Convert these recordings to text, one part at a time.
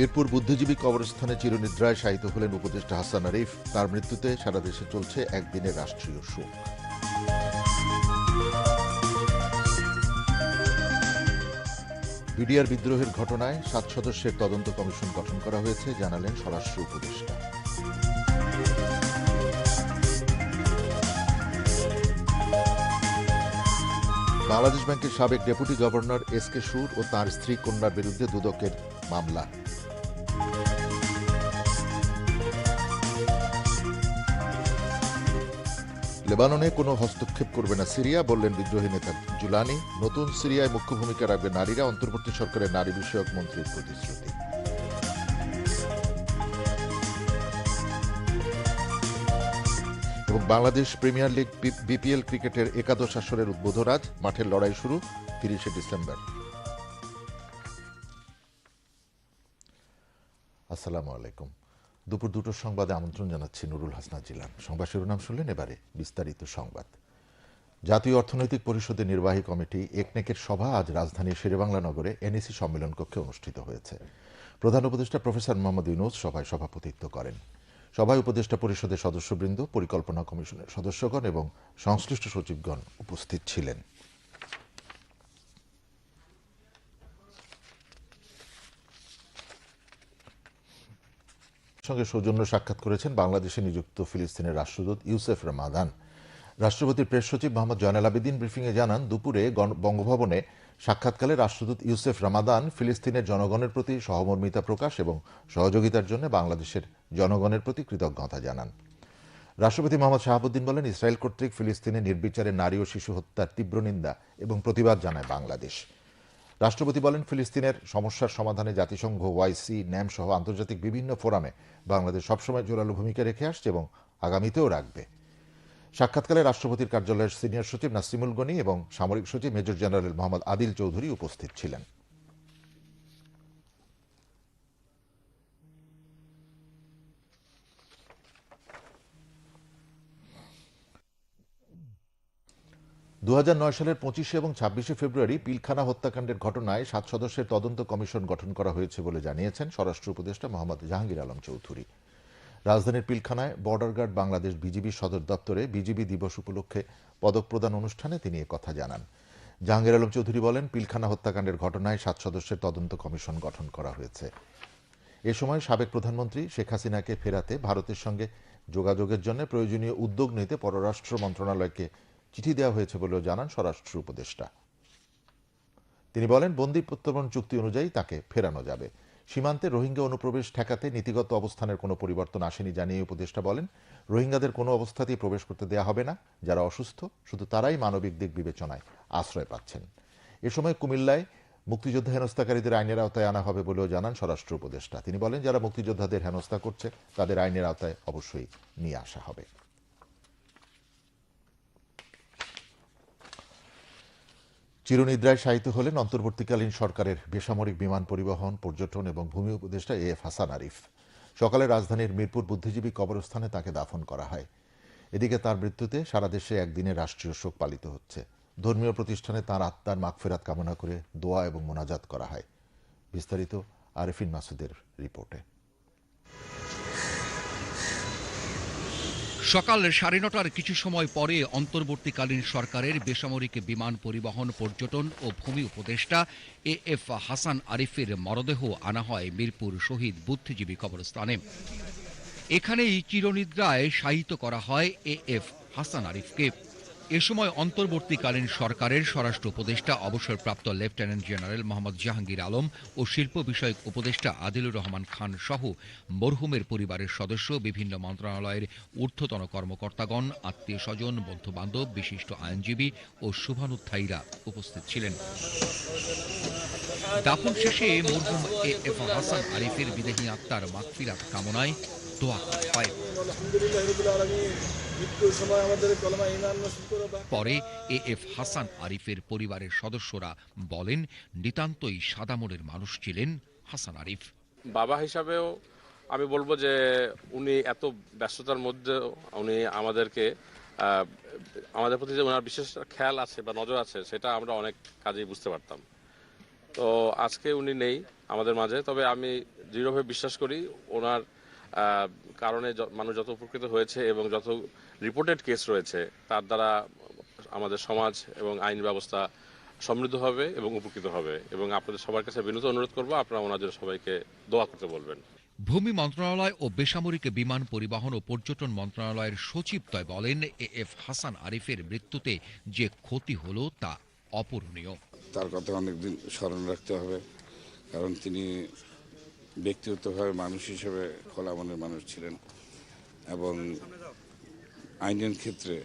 মিরপুর বুদ্ধিজীবী কবরস্থানে চিরনিদ্রায় শায়িত হলেন উপদেষ্টা হাসান আরিফ। তার মৃত্যুতে সারা দেশে চলছে একদিনের রাষ্ট্রীয় শোক। বিডিআর বিদ্রোহের ঘটনায় সাত সদস্যের তদন্ত কমিশন গঠন করা হয়েছে, জানালেন স্বরাষ্ট্র উপদেষ্টা। বাংলাদেশ ব্যাংকের সাবেক ডেপুটি গভর্নর এস কে সুর ও তার স্ত্রী কন্যার বিরুদ্ধে দুদকের মামলা। লেবাননে কোনো হস্তক্ষেপ করবে না সিরিয়া, বললেন বিদ্রোহী নেতা জুলানি। নতুন সিরিয়ায় মুখ্য ভূমিকা রাখবে নারীরা, অন্তর্বর্তী সরকারের নারী বিষয়ক মন্ত্রীর প্রতিশ্রুতি। এবং বাংলাদেশ প্রিমিয়ার লিগ বিপিএল ক্রিকেটের একাদশ আসরের উদ্বোধন আজ। মাঠের লড়াই শুরু তিরিশে ডিসেম্বর। আসসালামু আলাইকুম। দুপুর দুটোর সংবাদে আমন্ত্রণ জানাচ্ছি নুরুল হাসনা জিলান। সংবাদ শিরোনাম শুনলেন এবারে বিস্তারিত সংবাদ। জাতীয় অর্থনৈতিক পরিষদের নির্বাহী কমিটি একনেকের সভা আজ রাজধানীর শেরেবাংলা নগরে এনএসি সম্মেলন কক্ষে অনুষ্ঠিত হয়েছে। প্রধান উপদেষ্টা প্রফেসর মোহাম্মদ ইউনুস সভায় সভাপতিত্ব করেন। সভায় উপদেষ্টা পরিষদের সদস্যবৃন্দ, পরিকল্পনা কমিশনের সদস্যগণ এবং সংশ্লিষ্ট সচিবগণ উপস্থিত ছিলেন। সঙ্গে সৌজন্য সাক্ষাৎ করেছেন বাংলাদেশে নিযুক্ত ফিলিস্তিনের রাষ্ট্রদূত ইউসেফ রামাদান। রাষ্ট্রপতির প্রেস সচিব মোহাম্মদ জয়নাল আবেদিন ব্রিফিংয়ে জানান, দুপুরে বঙ্গভবনে সাক্ষাৎকালে রাষ্ট্রদূত ইউসেফ রামাদান ফিলিস্তিনের জনগণের প্রতি সহমর্মিতা প্রকাশ এবং সহযোগিতার জন্য বাংলাদেশের জনগণের প্রতি কৃতজ্ঞতা জানান। রাষ্ট্রপতি মোহাম্মদ শাহাবুদ্দিন বলেন, ইসরায়েল কর্তৃক ফিলিস্তিনে নির্বিচারে নারী ও শিশু হত্যার তীব্র নিন্দা এবং প্রতিবাদ জানায় বাংলাদেশ। রাষ্ট্রপতি বলেন ফিলিস্তিনের সমস্যার সমাধানে জাতিসংঘ ওয়াইসি ন্যাম সহ আন্তর্জাতিক বিভিন্ন ফোরামে বাংলাদেশ সবসময় জোরালো ভূমিকা রেখে আসছে এবং আগামীতেও রাখবে। সাক্ষাৎকালে রাষ্ট্রপতির কার্যালয়ের সিনিয়র সচিব নাসিমুল গনি এবং সামরিক সচিব মেজর জেনারেল মোহাম্মদ আদিল চৌধুরী উপস্থিত ছিলেন। দু হাজার নয় সালের পঁচিশে এবং ছাব্বিশে ফেব্রুয়ারি পিলখানা হত্যাকাণ্ডের ঘটনায় সাত সদস্যের তদন্ত কমিশন গঠন করা হয়েছে বলে জানিয়েছেন স্বরাষ্ট্র উপদেষ্টা মোহাম্মদ জাহাঙ্গীর আলম চৌধুরী। রাজধানীর পিলখানায় বর্ডার গার্ড বাংলাদেশ বিজিবি সদর দপ্তরে বিজিবি দিবস উপলক্ষে পদক প্রদান অনুষ্ঠানে তিনি কথা জানান। জাহাঙ্গীর আলম চৌধুরী বলেন, পিলখানা হত্যাকাণ্ডের ঘটনায় সাত সদস্যের তদন্ত কমিশন গঠন করা হয়েছে। এ সময় সাবেক প্রধানমন্ত্রী শেখ হাসিনাকে ফেরাতে ভারতের সঙ্গে যোগাযোগের জন্য প্রয়োজনীয় উদ্যোগ নিতে পররাষ্ট্র মন্ত্রণালয়কে চিঠি দেওয়া হয়েছে বলেও জানান স্বরাষ্ট্র উপদেষ্টা। তিনি বলেন, বন্দি প্রত্যর্পণ চুক্তি অনুযায়ী তাকে ফেরানো যাবে। সীমান্তে রোহিঙ্গা অনুপ্রবেশ ঠেকাতে নীতিগত অবস্থানের কোনো পরিবর্তন আসেনি জানিয়ে উপদেষ্টা বলেন, রোহিঙ্গাদের কোনো অবস্থাতেই প্রবেশ করতে দেয়া হবে না। যারা অসুস্থ, শুধু তারাই মানবিক দিক বিবেচনায় আশ্রয় পাচ্ছেন। এ সময় কুমিল্লায় মুক্তিযোদ্ধা হেনস্থাকারীদের আইনের আওতায় আনা হবে বলেও জানান স্বরাষ্ট্র উপদেষ্টা। তিনি বলেন, যারা মুক্তিযোদ্ধাদের হেনস্থা করছে, তাদের আইনের আওতায় অবশ্যই নিয়ে আসা হবে। চিরনিদ্রায় শায়িত হলেন অন্তর্বর্তীকালীন সরকারের বেসামরিক বিমান পরিবহন, পর্যটন এবং ভূমি উপদেষ্টা এ এফ হাসান আরিফ। সকালে রাজধানীর মিরপুর বুদ্ধিজীবী কবরস্থানে তাকে দাফন করা হয়। এদিকে তার মৃত্যুতে সারা দেশে একদিনের রাষ্ট্রীয় শোক পালিত হচ্ছে। ধর্মীয় প্রতিষ্ঠানে তার আত্মার মাগফেরাত কামনা করে দোয়া এবং মোনাজাত করা হয়। বিস্তারিত আরিফিন মাসুদের রিপোর্টে। সকাল সাড়ে নটার কিছু সময় পরে অন্তর্বর্তীকালীন সরকারের বেসামরিক বিমান পরিবহন, পর্যটন ও ভূমি উপদেষ্টা এ এফ হাসান আরিফের মরদেহ আনা হয় মিরপুর শহীদ বুদ্ধিজীবী কবরস্থানে। এখানেই চিরনিদ্রায় শায়িত করা হয় এ এফ হাসান আরিফকে। এ সময় অন্তর্বর্তীকালীন সরকারের স্বরাষ্ট্র উপদেষ্টা, অবসরপ্রাপ্ত লেফটেন্যান্ট জেনারেল মোহাম্মদ জাহাঙ্গীর আলম ও শিল্প বিষয়ক উপদেষ্টা আদিলুর রহমান খান সহ মরহুমের পরিবারের সদস্য, বিভিন্ন মন্ত্রণালয়ের ঊর্ধ্বতন কর্মকর্তাগণ আত্মীয় স্বজন বন্ধু বান্ধব বিশিষ্ট আইনজীবী ও শুভানুধ্যায়ীরা উপস্থিত ছিলেন। দাফন শেষে মরহুম এ এফ হাসান আরিফের বিদেহী আত্মার মাগফিরাত কামনায় দোয়া হয়। পরে এ এফ হাসান আরিফের পরিবারের সদস্যরা বলেন নিতান্তই সাদামনের মানুষ ছিলেন হাসান আরিফ। বাবা হিসাবেও আমি বলব যে উনি এত ব্যস্ততার মধ্যেও উনি আমাদেরকে আমাদের প্রতি যে ওনার বিশেষ খেয়াল আছে বা নজর আছে সেটা আমরা অনেক কাজেই বুঝতে পারতাম। তো আজকে উনি নেই আমাদের মাঝে তবে আমি দৃঢ়ভাবে বিশ্বাস করি ওনার কারণে মানুষ যত উপকৃত হয়েছে এবং যত রিপোর্টেড কেস রয়েছে তার দ্বারা আমাদের সমাজ এবং আইন ব্যবস্থা সমৃদ্ধ হবে এবং উপকৃত হবে। এবং আপনাদের সবার কাছে বিনীত অনুরোধ করব আপনারা ওনাদের সবাইকে দোয়া করতে বলবেন। ভূমি মন্ত্রণালয় ও বেসামরিক বিমান পরিবহন ও পর্যটন মন্ত্রণালয়ের সচিবদ্বয় বলেন এ এফ হাসান আরিফের মৃত্যুতে যে ক্ষতি হলো তা অপূরণীয়। তার কথা অনেকদিন স্মরণ রাখতে হবে কারণ তিনি ব্যক্তিগতভাবে মানুষ হিসেবে খোলা মনের মানুষ ছিলেন এবং আইনের ক্ষেত্রে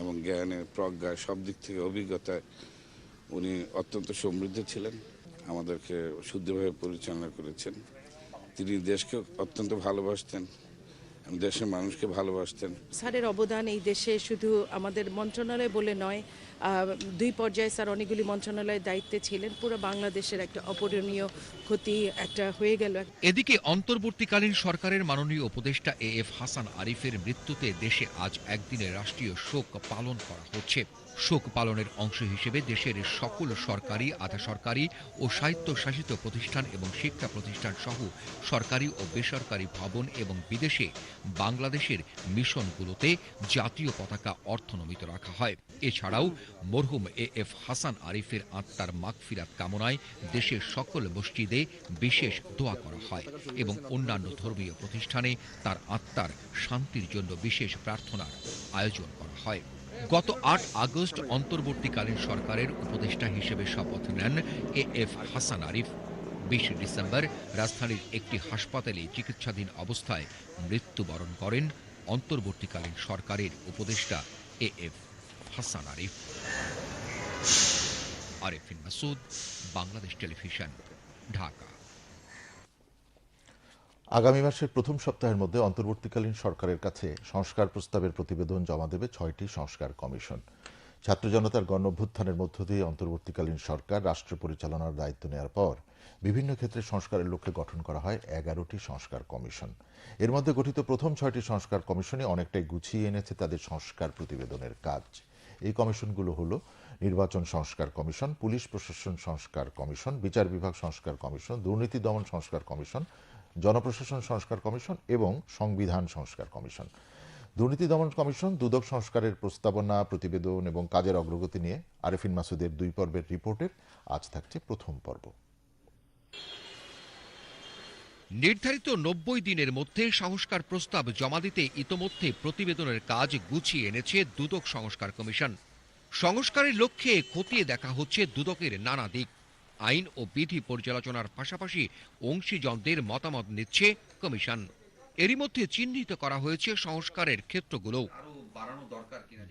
এবং জ্ঞানের প্রজ্ঞা সব দিক থেকে অভিজ্ঞতায় উনি অত্যন্ত সমৃদ্ধ ছিলেন, আমাদেরকে শুদ্ধভাবে পরিচালনা করেছেন। তিনি দেশকে অত্যন্ত ভালোবাসতেন, দেশের মানুষকে ভালোবাসতেন। স্যারের অবদান এই দেশে শুধু আমাদের মন্ত্রণালয় বলে নয় দুই পর্যায়ে স্যার অনেকগুলি মন্ত্রণালয়ের দায়িত্বে ছিলেন। পুরো বাংলাদেশের একটা অপূরণীয় ক্ষতি একটা হয়ে গেল। এদিকে অন্তর্বর্তীকালীন সরকারের মাননীয় উপদেষ্টা এ এফ হাসান আরিফের মৃত্যুতে দেশে আজ একদিনের রাষ্ট্রীয় শোক পালন করা হচ্ছে। শোক পালনের অংশ হিসেবে দেশের সকল সরকারি, আধা সরকারি ও স্বায়ত্তশাসিত প্রতিষ্ঠান এবং শিক্ষা প্রতিষ্ঠান সহ সরকারি ও বেসরকারি ভবন এবং বিদেশে বাংলাদেশের মিশনগুলোতে জাতীয় পতাকা অর্থনমিত রাখা হয়। এছাড়াও মরহুম এ এফ হাসান আরিফের আত্মার মাগফিরাত কামনায় দেশের সকল মসজিদে বিশেষ দোয়া করা হয় এবং অন্যান্য ধর্মীয় প্রতিষ্ঠানে তার আত্মার শান্তির জন্য বিশেষ প্রার্থনার আয়োজন করা হয়। গত আট আগস্ট অন্তর্বর্তীকালীন সরকারের উপদেষ্টা হিসেবে শপথ নেন এ এফ হাসান আরিফ। বিশ ডিসেম্বর রাজধানীর একটি হাসপাতালে চিকিৎসাধীন অবস্থায় মৃত্যুবরণ করেন অন্তর্বর্তীকালীন সরকারের উপদেষ্টা A F. Hasan Arif Arifin Masud, Bangladesh television, Dhaka. আগামী মাসের প্রথম সপ্তাহের মধ্যে অন্তর্বর্তীকালীন সরকারের কাছে সংস্কার প্রস্তাবের প্রতিবেদন জমা দেবে ছয়টি সংস্কার কমিশন। ছাত্র জনতার গণ অভ্যুত্থানের মধ্য দিয়ে অন্তর্বর্তীকালীন সরকার রাষ্ট্র পরিচালনার দায়িত্ব নেওয়ার পর বিভিন্ন ক্ষেত্রে সংস্কারের লক্ষ্যে গঠন করা হয় এগারোটি সংস্কার কমিশন। এর মধ্যে গঠিত প্রথম ছয়টি সংস্কার কমিশনে অনেকটাই গুছিয়ে এনেছে তাদের সংস্কার প্রতিবেদনের কাজ। এই কমিশনগুলো হলো নির্বাচন সংস্কার কমিশন, পুলিশ প্রশাসন সংস্কার কমিশন, বিচার বিভাগ সংস্কার কমিশন, দুর্নীতি দমন সংস্কার কমিশন, জনপ্রশাসন সংস্কার কমিশন এবং সংবিধান সংস্কার কমিশন। দুর্নীতি দমন কমিশন দুদক সংস্কারের প্রস্তাবনা, প্রতিবেদন এবং কাজের অগ্রগতি নিয়ে আরেফিন মাসুদের দুই পর্বের রিপোর্টের আজ থাকছে প্রথম পর্ব। নির্ধারিত নব্বই দিনের মধ্যে সংস্কার প্রস্তাব জমা দিতে ইতোমধ্যে প্রতিবেদনের কাজ গুছিয়ে এনেছে দুদক সংস্কার কমিশন। সংস্কারের লক্ষ্যে খতিয়ে দেখা হচ্ছে দুদকের নানা দিক। আইন ও বিধি পর্যালোচনার পাশাপাশি অংশীজনদের মতামত নিচ্ছে কমিশন। এরই মধ্যে চিহ্নিত করা হয়েছে সংস্কারের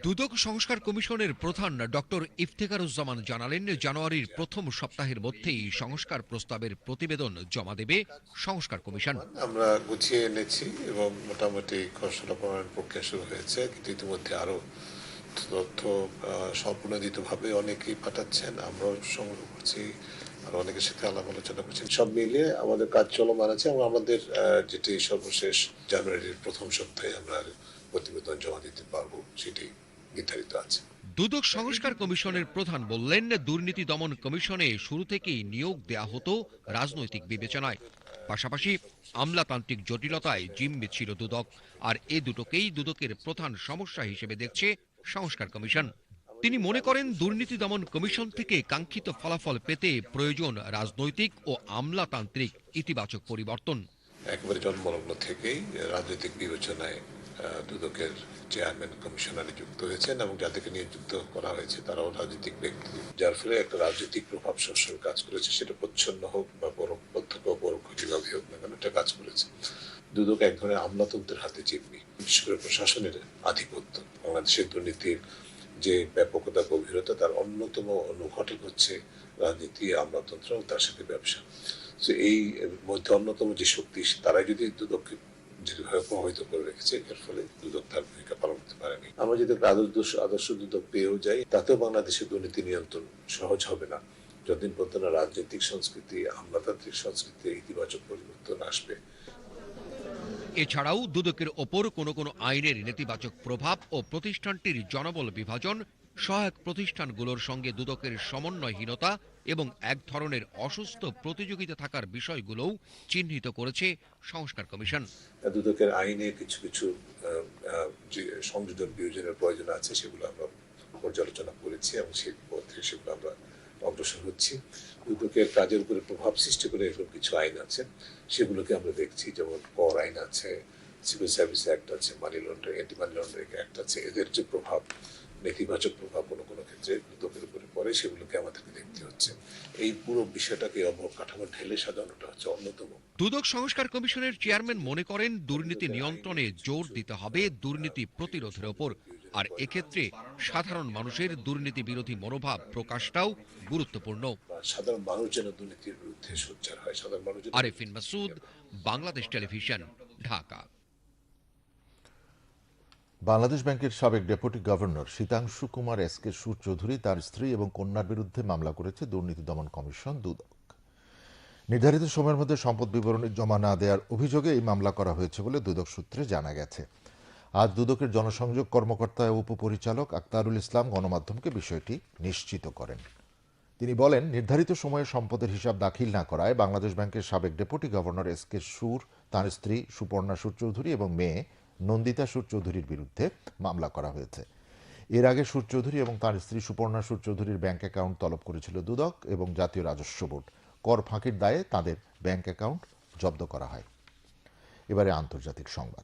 দুদক সংস্কার কমিশনের প্রধান ডক্টর ইফতেখারুজ্জামান জানালেন জানুয়ারির প্রথম সপ্তাহের মধ্যেই সংস্কার প্রস্তাবের প্রতিবেদন জমা দেবে সংস্কার কমিশন। আমরা গুছিয়ে এনেছি এবং মোটামুটি খসড়া প্রণয়ন প্রক্রিয়া শুরু হয়েছে। কিন্তু ইতিমধ্যে আরও তথ্য আহ, স্বপ্রণোদিতভাবে অনেকেই পাঠাচ্ছেন। আমরাও সংগ্রহ করছি আর অনেকের সাথে আলাপ আলোচনা করছেন সব মিলিয়ে আমাদের কাজ চলমান আছে এবং আমাদের যেটি সর্বশেষ জানুয়ারির প্রথম সপ্তাহে আমরা প্রতিবেদন জমা দিতে পারব সেটি নির্ধারিত আছে দুদক সংস্কার কমিশনের প্রধান বললেন, দুর্নীতি দমন কমিশনে শুরু থেকেই নিয়োগ দেয়া হতো রাজনৈতিক বিবেচনায়। পাশাপাশি আমলাতান্ত্রিক জটিলতায় জিম্মি ছিল দুদক, আর এ দুটোকেই দুদকের প্রধান সমস্যা হিসেবে দেখছে সংস্কার কমিশন। তিনি মনে করেন, দুর্নীতি দমন কমিশন থেকে কাঙ্ক্ষিত ফলাফল পেতে প্রয়োজন রাজনৈতিক ও আমলাতান্ত্রিক ইতিবাচক পরিবর্তন। একেবারে জন্মলগ্ন থেকেই রাজনৈতিক বিবেচনায় দুদকের চেয়ারম্যান কমিশনারে যুক্ত হয়েছেন এবং যাদেরকে নিযুক্ত করা হয়েছে, তারাও রাজনৈতিক ব্যক্তি। যার ফলে একটা রাজনৈতিক প্রভাব সবসময় কাজ করেছে, সেটা প্রচ্ছন্ন হোক বা পরো- প্রত্যক্ষ পরোক্ষ যেভাবে হোক না কেন, এটা কাজ করেছে। দুদক এক ধরনের আমলাতন্ত্রের হাতে জিম্মি, বিশেষ করে প্রশাসনের আধিপত্য। বাংলাদেশের দুর্নীতির যে ব্যাপকতা, গভীরতা, তার অন্যতম অনুঘটক হচ্ছে রাজনীতি, আমলাতন্ত্র এবং তার সাথে ব্যবসা। তো এই মধ্যে অন্যতম যে শক্তি, তারাই যদি দুদককে যেভাবে প্রভাবিত করে রেখেছে এর ফলে দুদক তার ভূমিকা পালন করতে পারেনি। আমরা যদি আদর্শ আদর্শ দুদক পেয়েও যাই তাতেও বাংলাদেশের দুর্নীতি নিয়ন্ত্রণ সহজ হবে না। যতদিন পর্যন্ত না রাজনৈতিক সংস্কৃতি আমলাতান্ত্রিক সংস্কৃতির ইতিবাচক পরিবর্তন আসবে। এছাড়াও দুদকের ওপর কোনো কোনো আইনের নেতিবাচক প্রভাব ও প্রতিষ্ঠানটির জনবল বিভাজন সহায়ক প্রতিষ্ঠানগুলোর সঙ্গে দুদকের সমন্বয়হীনতা এবং এক ধরনের অসুস্থ প্রতিযোগিতা থাকার বিষয়গুলোও চিহ্নিত করেছে সংস্কার কমিশন। দুদকের আইনে কিছু কিছু সংযোজন বিয়োজনের প্রয়োজন আছে, সেগুলো আমরা পর্যালোচনা করেছি এবং সেই পথে সেগুলো আমরা অগ্রসর হচ্ছি। দুদকের কাজের উপরে প্রভাব সৃষ্টি করে এরকম কিছু আইন আছে। সেগুলোকে আমরা দেখছি, যেমন কর আইন আছে, সিভিল সার্ভিস অ্যাক্ট আছে, money laundering, anti money laundering act আছে। এদের যে প্রভাব নেতিবাচক প্রভাব কোনো কোনো ক্ষেত্রে দুদকের উপরে পড়ে সেগুলোকে আমাদেরকে দেখতে হচ্ছে। এই পুরো বিষয়টাকে অবকাঠামো ঢেলে সাজানোটা হচ্ছে অন্যতম। দুদক সংস্কার কমিশনের চেয়ারম্যান মনে করেন দুর্নীতি নিয়ন্ত্রণে জোর দিতে হবে দুর্নীতি প্রতিরোধের ওপর। আর এক্ষেত্রে সাধারণ মানুষের দুর্নীতি বিরোধী মনোভাব প্রকাশটাও গুরুত্বপূর্ণ। সাধারণ মানুষ যেন দুর্নীতির বিরুদ্ধে সোচ্চার হয়। সাধারণ মানুষ আরেফিন মাসুদ বাংলাদেশ টেলিভিশন ঢাকা। বাংলাদেশ ব্যাংকের সাবেক deputy governor Shitangshu Kumar S K Sur Chowdhury তার স্ত্রী এবং কন্যার বিরুদ্ধে মামলা করেছে দুর্নীতি দমন কমিশন দুদক। নির্ধারিত সময়ের মধ্যে সম্পদ বিবরণী জমা না দেওয়ার অভিযোগে এই মামলা করা হয়েছে বলে দুদক সূত্রে জানা গেছে। আজ দুদকের জনসংযোগ কর্মকর্তা ও উপপরিচালক আক্তারুল ইসলাম গণমাধ্যমকে বিষয়টি নিশ্চিত করেন। তিনি বলেন, নির্ধারিত সময়ে সম্পদের হিসাব দাখিল না করায় বাংলাদেশ ব্যাংকের সাবেক ডেপুটি গভর্নর এস কে সুর, তাঁর স্ত্রী সুপর্ণা সুর চৌধুরী এবং মেয়ে নন্দিতা সুর চৌধুরীর বিরুদ্ধে মামলা করা হয়েছে। এর আগে সুর চৌধুরী এবং তার স্ত্রী সুপর্ণা সুর চৌধুরীর ব্যাংক অ্যাকাউন্ট তলব করেছিল দুদক এবং জাতীয় রাজস্ব বোর্ড। কর ফাঁকির দায়ে তাদের ব্যাংক অ্যাকাউন্ট জব্দ করা হয়। এবারে আন্তর্জাতিক সংবাদ।